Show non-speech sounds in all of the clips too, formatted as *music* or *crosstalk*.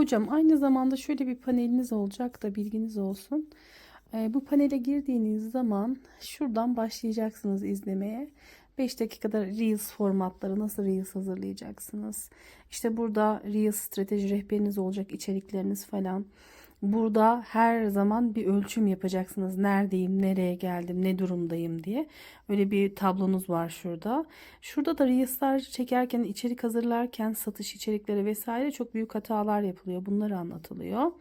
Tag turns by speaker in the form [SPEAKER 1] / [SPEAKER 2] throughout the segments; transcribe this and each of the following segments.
[SPEAKER 1] Hocam aynı zamanda şöyle bir paneliniz olacak da bilginiz olsun. Ee, bu panele girdiğiniz zaman şuradan başlayacaksınız izlemeye. 5 dakikada Reels formatları nasıl Reels hazırlayacaksınız. İşte burada Reels strateji rehberiniz olacak içerikleriniz falan. Burada her zaman bir ölçüm yapacaksınız. Neredeyim, nereye geldim, ne durumdayım diye. Öyle bir tablonuz var şurada. Şurada da Reels'lar çekerken, içerik hazırlarken satış içerikleri vesaire çok büyük hatalar yapılıyor. Bunlar anlatılıyor.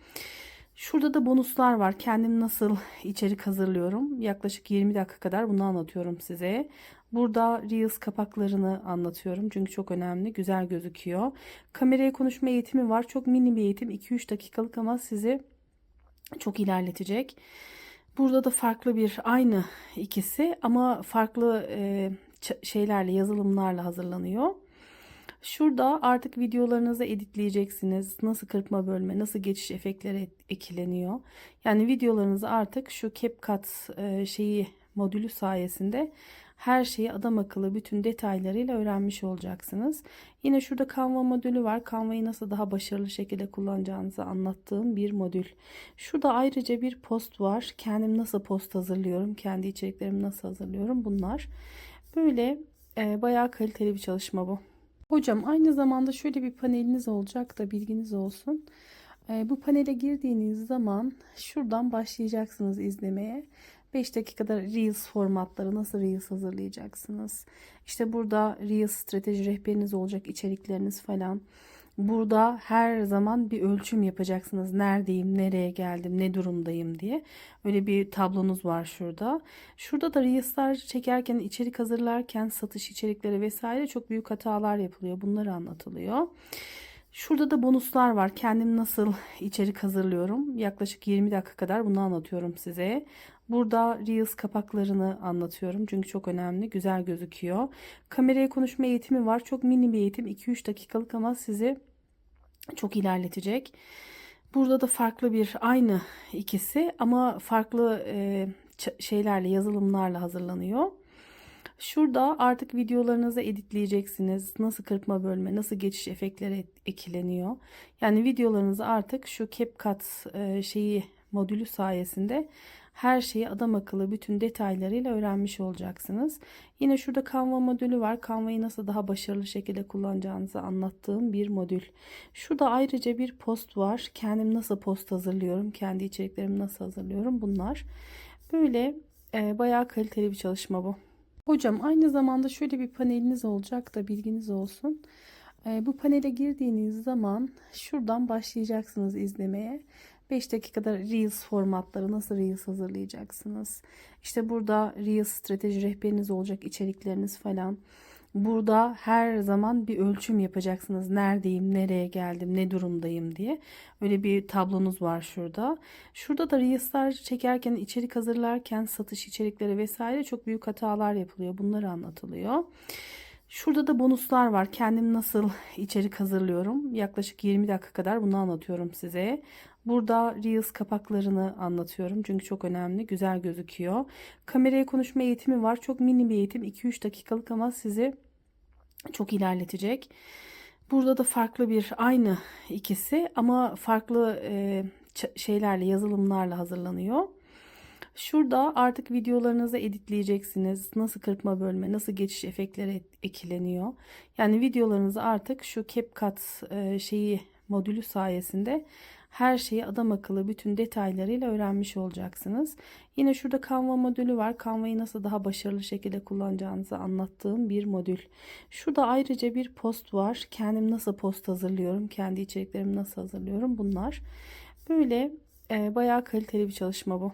[SPEAKER 1] Şurada da bonuslar var. Kendim nasıl içerik hazırlıyorum. Yaklaşık 20 dakika kadar bunu anlatıyorum size. Burada Reels kapaklarını anlatıyorum. Çünkü çok önemli. Güzel gözüküyor. Kameraya konuşma eğitimi var. Çok mini bir eğitim. 2-3 dakikalık ama sizi çok ilerletecek. Burada da farklı bir aynı ikisi ama farklı şeylerle yazılımlarla hazırlanıyor. Şurada artık videolarınızı editleyeceksiniz. Nasıl kırpma bölme, nasıl geçiş efektleri ekleniyor. Yani videolarınızı artık şu CapCut e, şeyi modülü sayesinde her şeyi adam akıllı bütün detaylarıyla öğrenmiş olacaksınız. Yine şurada Canva modülü var. Canva'yı nasıl daha başarılı şekilde kullanacağınızı anlattığım bir modül. Şurada ayrıca bir post var. Kendim nasıl post hazırlıyorum, kendi içeriklerimi nasıl hazırlıyorum bunlar. Böyle e, bayağı kaliteli bir çalışma bu. Hocam aynı zamanda şöyle bir paneliniz olacak da bilginiz olsun. Ee, bu panele girdiğiniz zaman şuradan başlayacaksınız izlemeye. 5 dakikada Reels formatları nasıl Reels hazırlayacaksınız. İşte burada Reels strateji rehberiniz olacak içerikleriniz falan. Burada her zaman bir ölçüm yapacaksınız. Neredeyim, nereye geldim, ne durumdayım diye. Öyle bir tablonuz var şurada. Şurada da Reels'lar çekerken, içerik hazırlarken satış içerikleri vesaire çok büyük hatalar yapılıyor. Bunlar anlatılıyor. Şurada da bonuslar var. Kendim nasıl *laughs* içerik hazırlıyorum. Yaklaşık 20 dakika kadar bunu anlatıyorum size. Burada Reels kapaklarını anlatıyorum. Çünkü çok önemli. Güzel gözüküyor. Kameraya konuşma eğitimi var. Çok mini bir eğitim. 2-3 dakikalık ama sizi çok ilerletecek. Burada da farklı bir aynı ikisi ama farklı e, şeylerle yazılımlarla hazırlanıyor. Şurada artık videolarınızı editleyeceksiniz. Nasıl kırpma bölme, nasıl geçiş efektleri ekleniyor. Yani videolarınızı artık şu CapCut e, şeyi modülü sayesinde her şeyi adam akıllı bütün detaylarıyla öğrenmiş olacaksınız. Yine şurada Canva modülü var. Canva'yı nasıl daha başarılı şekilde kullanacağınızı anlattığım bir modül. Şurada ayrıca bir post var. Kendim nasıl post hazırlıyorum, kendi içeriklerimi nasıl hazırlıyorum bunlar. Böyle e, bayağı kaliteli bir çalışma bu. Hocam aynı zamanda şöyle bir paneliniz olacak da bilginiz olsun. Ee, bu panele girdiğiniz zaman şuradan başlayacaksınız izlemeye. 5 dakikada Reels formatları nasıl Reels hazırlayacaksınız. İşte burada Reels strateji rehberiniz olacak içerikleriniz falan. Burada her zaman bir ölçüm yapacaksınız. Neredeyim, nereye geldim, ne durumdayım diye. Öyle bir tablonuz var şurada. Şurada da Reels'lar çekerken, içerik hazırlarken satış içerikleri vesaire çok büyük hatalar yapılıyor. Bunlar anlatılıyor. Şurada da bonuslar var. Kendim nasıl *laughs* içerik hazırlıyorum. Yaklaşık 20 dakika kadar bunu anlatıyorum size. Burada Reels kapaklarını anlatıyorum. Çünkü çok önemli. Güzel gözüküyor. Kameraya konuşma eğitimi var. Çok mini bir eğitim. 2-3 dakikalık ama sizi çok ilerletecek. Burada da farklı bir aynı ikisi ama farklı şeylerle yazılımlarla hazırlanıyor. Şurada artık videolarınızı editleyeceksiniz. Nasıl kırpma bölme, nasıl geçiş efektleri ekleniyor. Yani videolarınızı artık şu CapCut e, şeyi modülü sayesinde her şeyi adam akıllı bütün detaylarıyla öğrenmiş olacaksınız. Yine şurada Canva modülü var. Canva'yı nasıl daha başarılı şekilde kullanacağınızı anlattığım bir modül. Şurada ayrıca bir post var. Kendim nasıl post hazırlıyorum, kendi içeriklerimi nasıl hazırlıyorum bunlar. Böyle e, bayağı kaliteli bir çalışma bu.